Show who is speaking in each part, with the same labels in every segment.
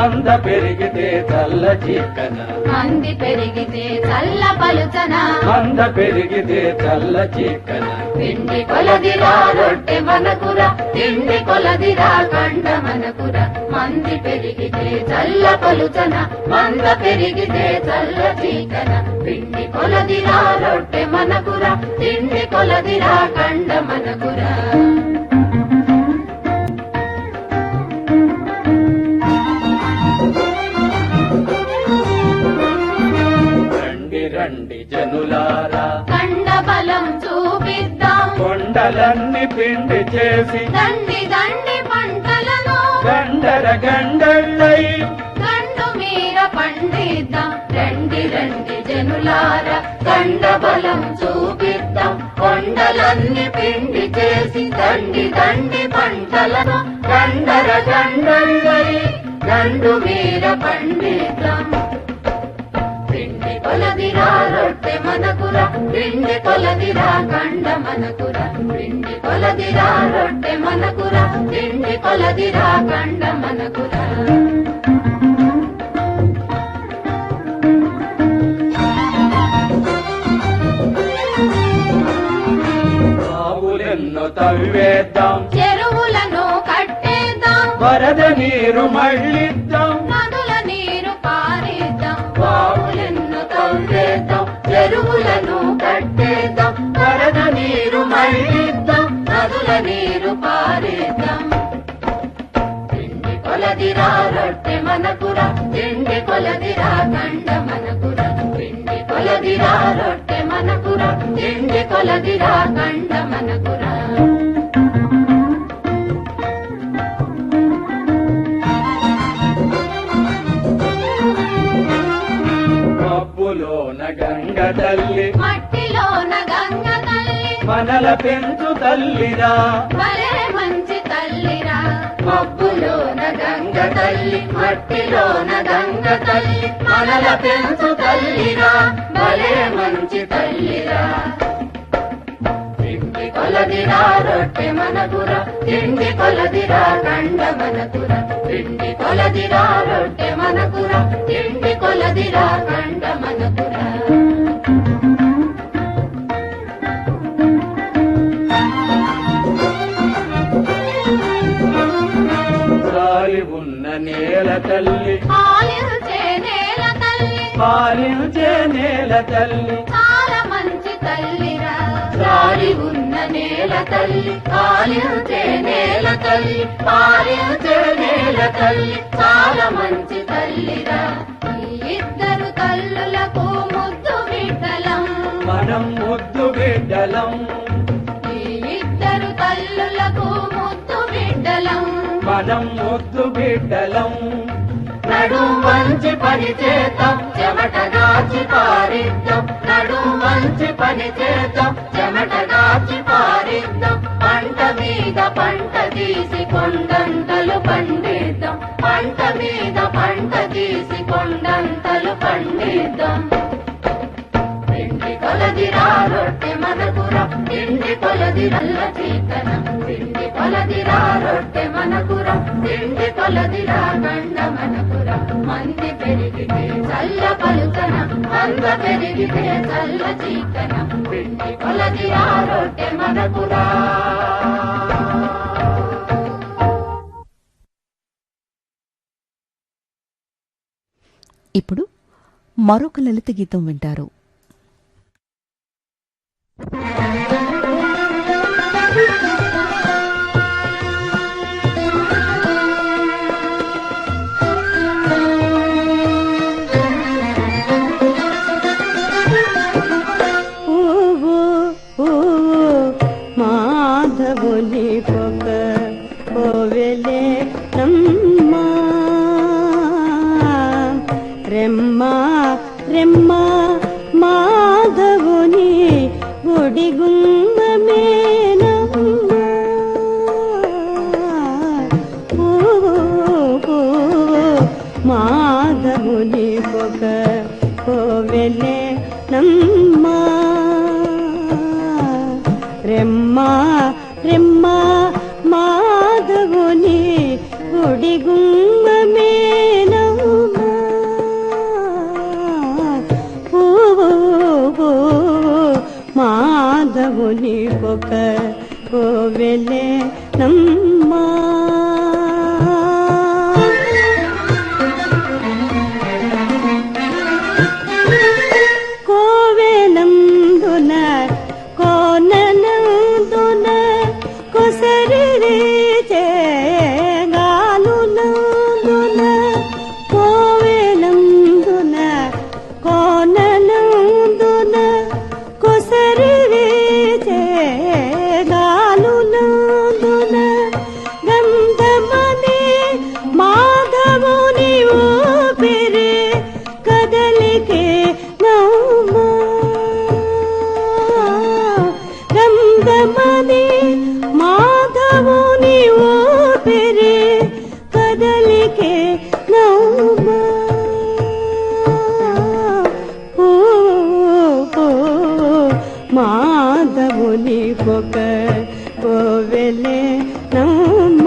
Speaker 1: మంద పెరిగితే చల్ల
Speaker 2: చీకన
Speaker 1: మంది పెరిగితే చల్ల పలుచన.
Speaker 2: మంద పెరిగితే చల్ల చీకన
Speaker 1: పిండి కొలదిరా రొట్టె మనకురా తిండి కొలదిరా కండ మనకురా మంది పెరిగితే చల్ల పలుచన. మంద పెరిగితే చల్ల చీకన. పిండి కొలదిరా రొట్టె మనకురా తిండి కొలదిరా కండ మనకురా
Speaker 2: కొండలన్నీ పిండి చేసి
Speaker 1: దండి దండి పంటలను.
Speaker 2: గండర గండళ్ళై
Speaker 1: గండు మీర పండిద్దాం. రండి రండి జనులార కండ బలం చూపిద్దాం. కొండలన్నీ పిండి చేసి దండి దండి పంటలను. గండర గండళ్ళై గండు మీర పండిద్దాం. పిండి కొలదిరా రొట్టె మనకురా పిండి కొలదిరా కండ మనకురా పిండి కొలదిరా రొట్టె మనకురా పిండి కొలదిరా కండ మనకురా.
Speaker 2: తవ్వేద్దాం.
Speaker 1: చెరువులను కట్టేద్దాం.
Speaker 2: వరద నీరు మళ్ళిద్దాం
Speaker 1: నదుల నీరు పారేద్దాం. తిండి కొలదిరా రొట్టె మనకురా తిండి కొలదిరా కండ మనకురా. తిండి కొలదిరా రొట్టె మనకురా తిండి కొలదిరా కండ మనకురా.
Speaker 2: మనల పెంచు తల్లిరా.
Speaker 1: భలే మంచి తల్లిరా. మబ్బులోన గంగ తల్లి మట్టిలోన గంగ తల్లి మనల పెంచు తల్లిరా. భలే మంచి తల్లిరా. తిండి కొలదిరా రొట్టె మనకుర. తిండి కొలదిరా కండ మనకుర. తిండి కొలదిరా రొట్టె మనకుర. తిండి కొలదిరా కండ
Speaker 2: నేల తల్లి.
Speaker 1: పాలించే నేల తల్లి.
Speaker 2: పాలించే నేల తల్లి.
Speaker 1: చాలా మంచి తల్లిరా. గాలి ఉన్న నేల తల్లి. పాలించే నేల తల్లి. పాలించే నేల తల్లి. చాలా మంచి తల్లిరా. ఇద్దరు తల్లులకు ముద్దు బిడ్డలం.
Speaker 2: మనం ముద్దు బిడ్డలం.
Speaker 1: ఇద్దరు తల్లులకు ముద్దు బిడ్డలం.
Speaker 2: మనం ముద్దు బిడ్డలం.
Speaker 1: నడుం మంచి పని చేద్దాం చెమటగాచి పారిద్దాం. నడుం మంచి పని చేద్దాం చెమటగాచి పారిద్దాం. పంట మీద పంట తీసి కొండంతలు పండిద్దాం. పంట మీద పంట తీసి కొండంతలు పండిద్దాం. పిండి కొలదిరా రొట్టె మనకురా. పిండి కొలదిరల్ల చీకన. పిండి కొలదిరా మనపుర తిండి కొలదిరా గండ మనపుర మంది పెరిగితే చల్ల పలుకన మంద పెరిగితే చల్ల చీకన. పిండి కొలదిరా రొట్టె మనకురా
Speaker 3: ఇప్పుడు మరొక లలిత గీతం వింటారు.
Speaker 4: గుడి గుమ్మేనమ్మా మాధవుని
Speaker 3: ఒక కోవెలే మాధవుని కొక కోవెలే నమ్మ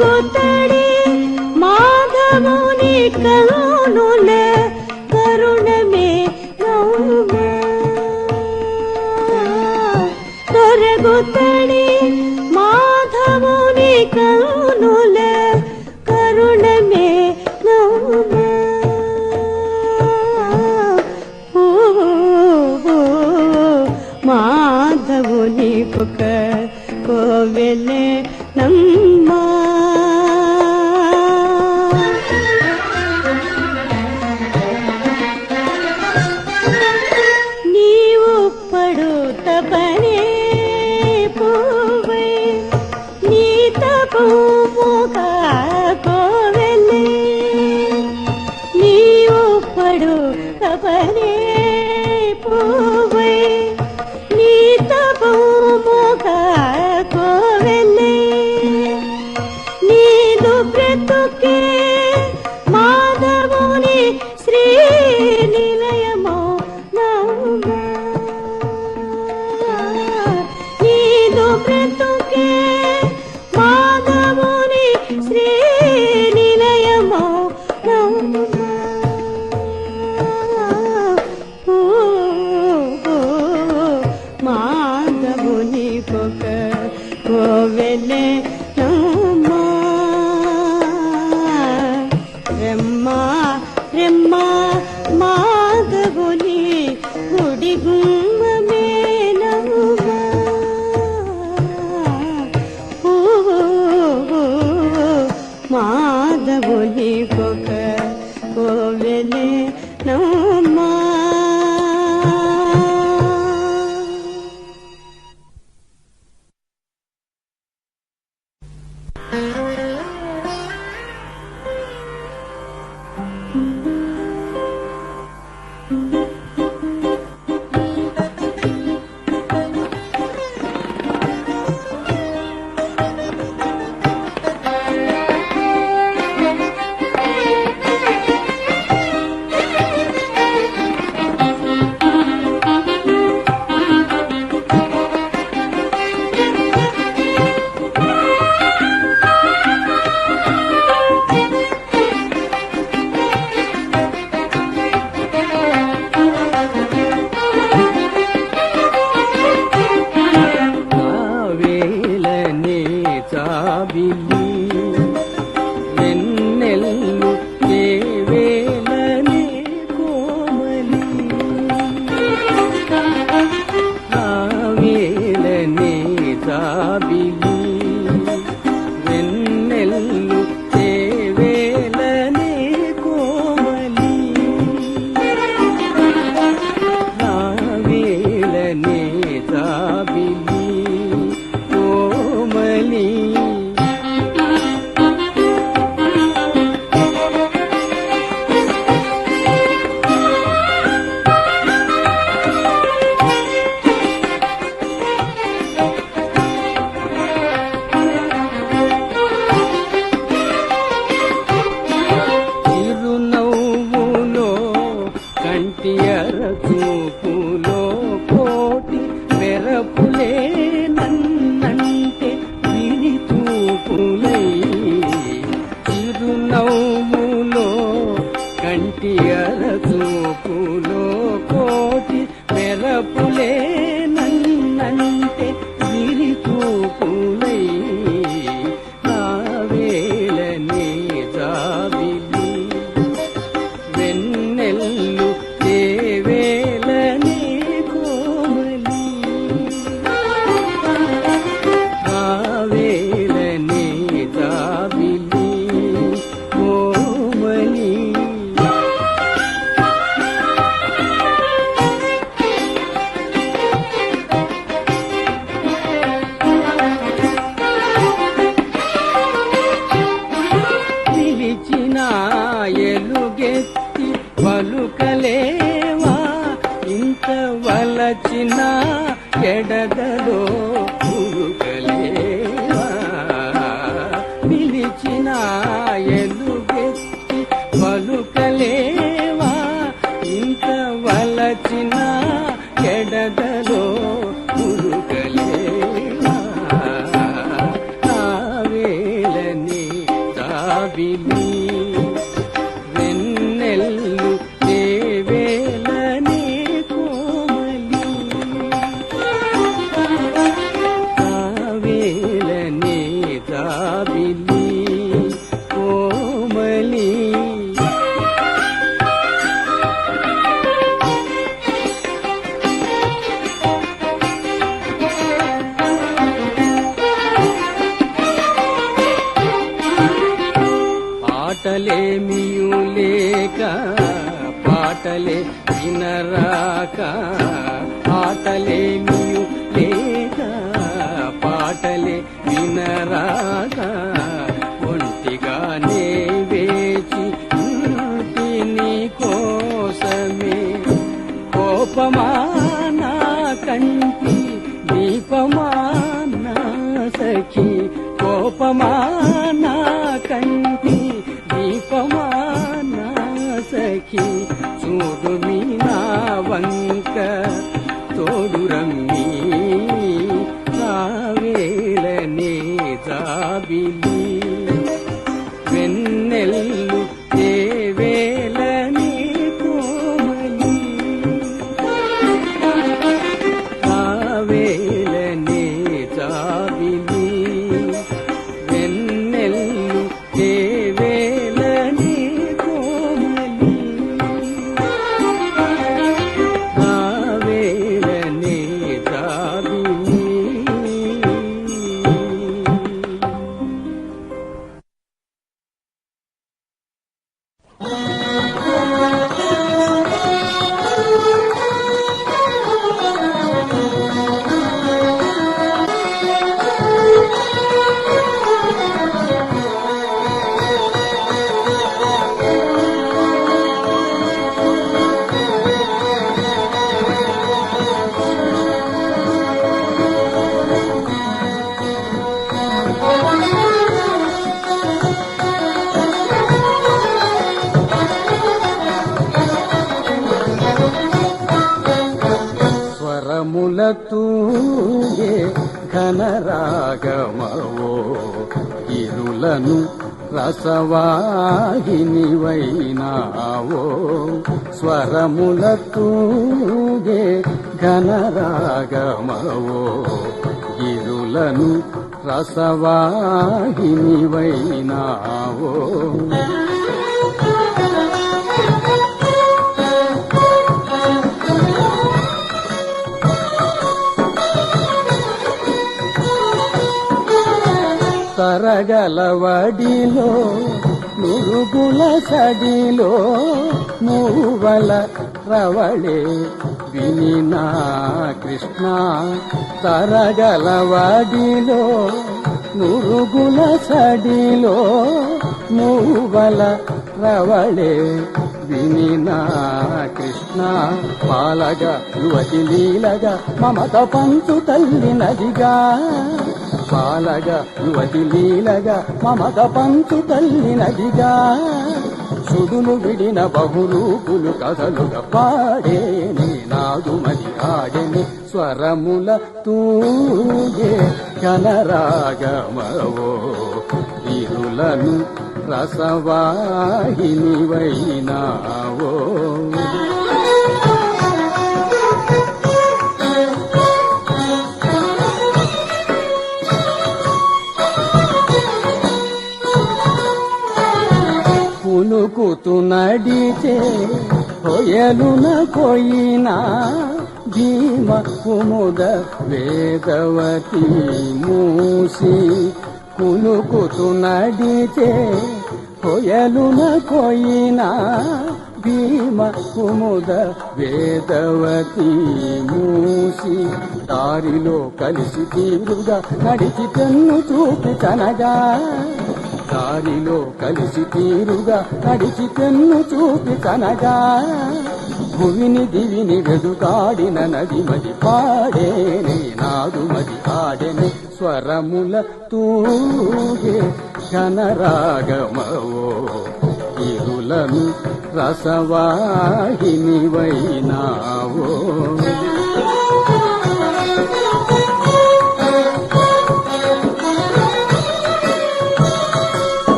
Speaker 5: गोता sabe పాటలే వినరాక రసవాహిని రసవాహినివైనావో. స్వరముల తూగే ఘనరాగమవో. ఇరులను రసవాహినివైనావో. తరగలవడిలో నురుగుల సడిలో మూవల రవళే వినినా కృష్ణ. తరగలవడిలో నురుగుల సడిలో మూవల రవళే వినినా కృష్ణ. పాలగా యువతి లీలగా మమత పంచు తల్లి నదిగా పాలగా యువతి లీలగా మమత పంచు తల్లి నదిగా. సుడులు విడిన బహురూపులు కథలుగా పాడే నీ నాదు మది స్వరముల తూగే కనరాగమవో ఇరులను రసవాహిని హొయలున పోయినా భీమ కుముద వేదవతి మూసి కునుకుతు నడిచే హొయలున పోయినా భీమ కుముద వేదవతి మూసి దారిలో కలిసి తీరుగా నడిచి తెన్ను చూపి తనగా. దారిలో కలిసి తీరుగా నడిచి తెన్ను చూపి కనగా భువిని దివిని వెదుకాడిన నది మది పాడేనే నాదు మది ఆడెనే స్వరముల తూగే ఘనరాగమవో ఇరులను రసవాహిని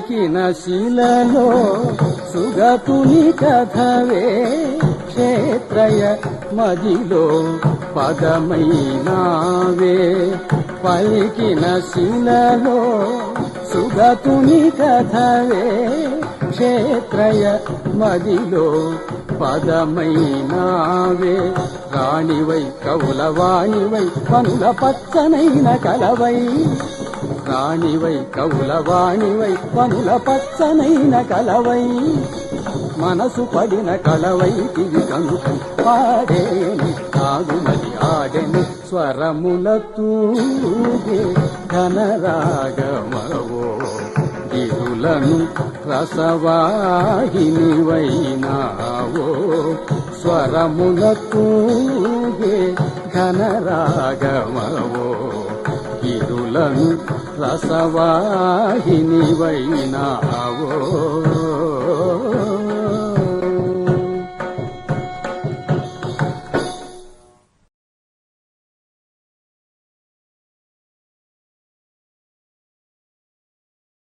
Speaker 5: పలికిన శిలలో సుగతుని కథవే క్షేత్రయ మదిలో పదమైనావే. పలికిన శిలలో సుగతుని కథవే క్షేత్రయ మదిలో పదమైనావే. రాణివై కౌలవాణివై పనుల పచ్చనైన కలవై రాణివై కౌలవాణివై పనుల పచ్చనైన కలవై మనసు పడిన కలవై దివి కనుక పాడేని కాదుమది ఆడెను స్వరముల తూగే ఘనరాగమవో గిరులను రసవాహినివైనావో స్వరముల తూగే ఘనరాగమవో రసవాహిని వైనావో